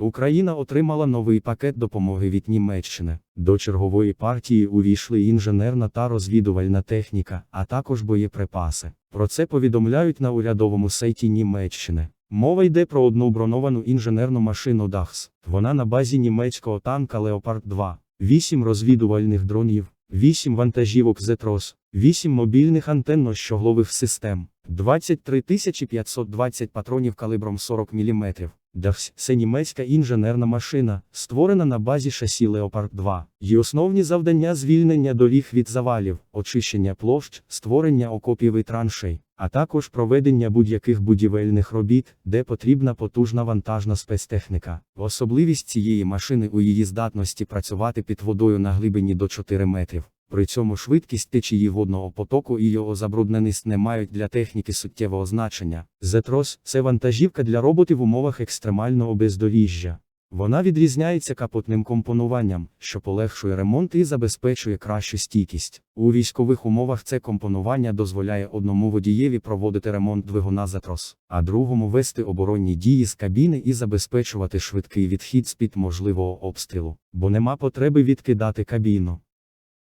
Україна отримала новий пакет допомоги від Німеччини. До чергової партії увійшли інженерна та розвідувальна техніка, а також боєприпаси. Про це повідомляють на урядовому сайті Німеччини. Мова йде про одну броновану інженерну машину Дахс. Вона на базі німецького танка Leopard 2, 8 розвідувальних дронів, 8 вантажівок Зетрос, 8 мобільних антенно-щоглових систем, 23 520 патронів калібром 40 мм. Дахс – це німецька інженерна машина, створена на базі шасі Leopard 2. Її основні завдання звільнення доріг від завалів, очищення площ, створення окопів і траншей, а також проведення будь-яких будівельних робіт, де потрібна потужна вантажна спецтехніка. Особливість цієї машини у її здатності працювати під водою на глибині до 4 метрів. При цьому швидкість течії водного потоку і його забрудненість не мають для техніки суттєвого значення. Зетрос це вантажівка для роботів в умовах екстремального бездоріжжя. Вона відрізняється капотним компонуванням, що полегшує ремонт і забезпечує кращу стійкість. У військових умовах це компонування дозволяє одному водієві проводити ремонт двигуна Зетрос, а другому вести оборонні дії з кабіни і забезпечувати швидкий відхід з під можливого обстрілу, бо нема потреби відкидати кабіну.